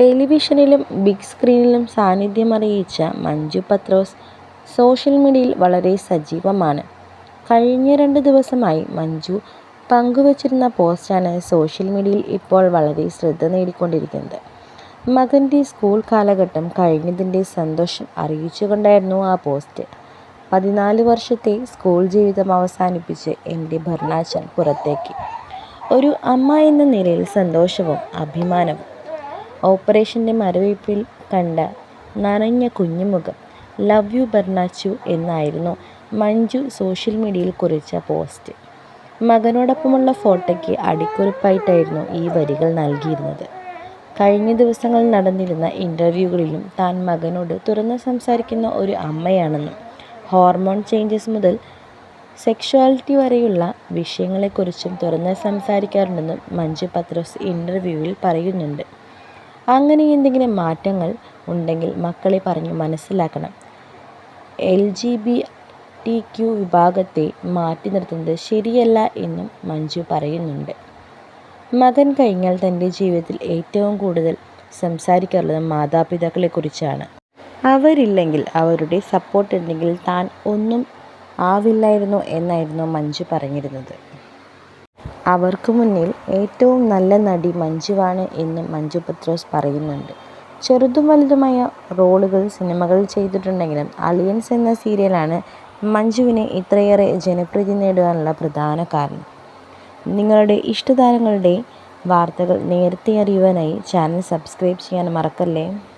ടെലിവിഷനിലും big സ്ക്രീനിലും സാന്നിധ്യമറിയിച്ച മഞ്ജു പത്രോസ് social മീഡിയയിൽ വളരെ സജീവമാണ്. കഴിഞ്ഞ രണ്ട് ദിവസമായി മഞ്ജു പങ്കുവച്ചിരുന്ന പോസ്റ്റാണ് സോഷ്യൽ മീഡിയയിൽ ഇപ്പോൾ വളരെ ശ്രദ്ധ നേടിക്കൊണ്ടിരിക്കുന്നത്. മകന്റെ സ്കൂൾ കാലഘട്ടം കഴിഞ്ഞതിന്റെ സന്തോഷം അറിയിച്ചുകൊണ്ടായിരുന്നു ആ പോസ്റ്റ്. പതിനാല് വർഷത്തെ സ്കൂൾ ജീവിതം അവസാനിപ്പിച്ച് എന്റെ ബർണാച്ചൻ പുറത്തേക്ക്. ഒരു അമ്മ എന്ന നിലയിൽ സന്തോഷവും അഭിമാനവും. ഓപ്പറേഷന്റെ മരവിപ്പിൽ കണ്ട നനഞ്ഞ കുഞ്ഞുമുഖം. ലവ് യു ബർണാച്ചു എന്നായിരുന്നു മഞ്ജു സോഷ്യൽ മീഡിയയിൽ കുറിച്ച പോസ്റ്റ്. മകനോടൊപ്പമുള്ള ഫോട്ടോയ്ക്ക് അടിക്കുറിപ്പായിട്ടായിരുന്നു ഈ വരികൾ നൽകിയിരുന്നത്. കഴിഞ്ഞ ദിവസങ്ങളിൽ നടന്നിരുന്ന ഇന്റർവ്യൂകളിലും താൻ മകനോട് തുറന്ന് സംസാരിക്കുന്ന ഒരു അമ്മയാണെന്നും ഹോർമോൺ ചേഞ്ചസ് മുതൽ സെക്ഷുവാലിറ്റി വരെയുള്ള വിഷയങ്ങളെക്കുറിച്ചും തുറന്ന് സംസാരിക്കാറുണ്ടെന്നും മഞ്ജു പത്രോസ് ഇന്റർവ്യൂവിൽ പറയുന്നുണ്ട്. അങ്ങനെ എന്തെങ്കിലും മാറ്റങ്ങൾ ഉണ്ടെങ്കിൽ മക്കളെ പറഞ്ഞു മനസ്സിലാക്കണം. L G B T Q വിഭാഗത്തെ മാറ്റി നിർത്തുന്നത് ശരിയല്ല എന്നും മഞ്ജു പറയുന്നുണ്ട്. മകൻ കഴിഞ്ഞാൽ തന്റെ ജീവിതത്തിൽ ഏറ്റവും കൂടുതൽ സംസാരിക്കാറുള്ളത് മാതാപിതാക്കളെക്കുറിച്ചാണ്. അവരില്ലെങ്കിൽ, അവരുടെ സപ്പോർട്ട് ഉണ്ടെങ്കിൽ താൻ ഒന്നും ആവില്ലായിരുന്നു എന്നായിരുന്നു മഞ്ജു പറഞ്ഞിരുന്നത്. അവർക്ക് മുന്നിൽ ഏറ്റവും നല്ല നടി മഞ്ജുവാണ് എന്ന് മഞ്ജു പത്രോസ് പറയുന്നുണ്ട്. ചെറുതും വലുതുമായ റോളുകൾ സിനിമകളിൽ ചെയ്തിട്ടുണ്ടെങ്കിലും അലിയൻസ് എന്ന സീരിയലാണ് മഞ്ജുവിനെ ഇത്രയേറെ ജനപ്രീതി നേടുവാനുള്ള പ്രധാന കാരണം. നിങ്ങളുടെ ഇഷ്ടതാരങ്ങളുടെ വാർത്തകൾ നേരത്തെ അറിയുവാനായി ചാനൽ സബ്സ്ക്രൈബ് ചെയ്യാൻ മറക്കല്ലേ.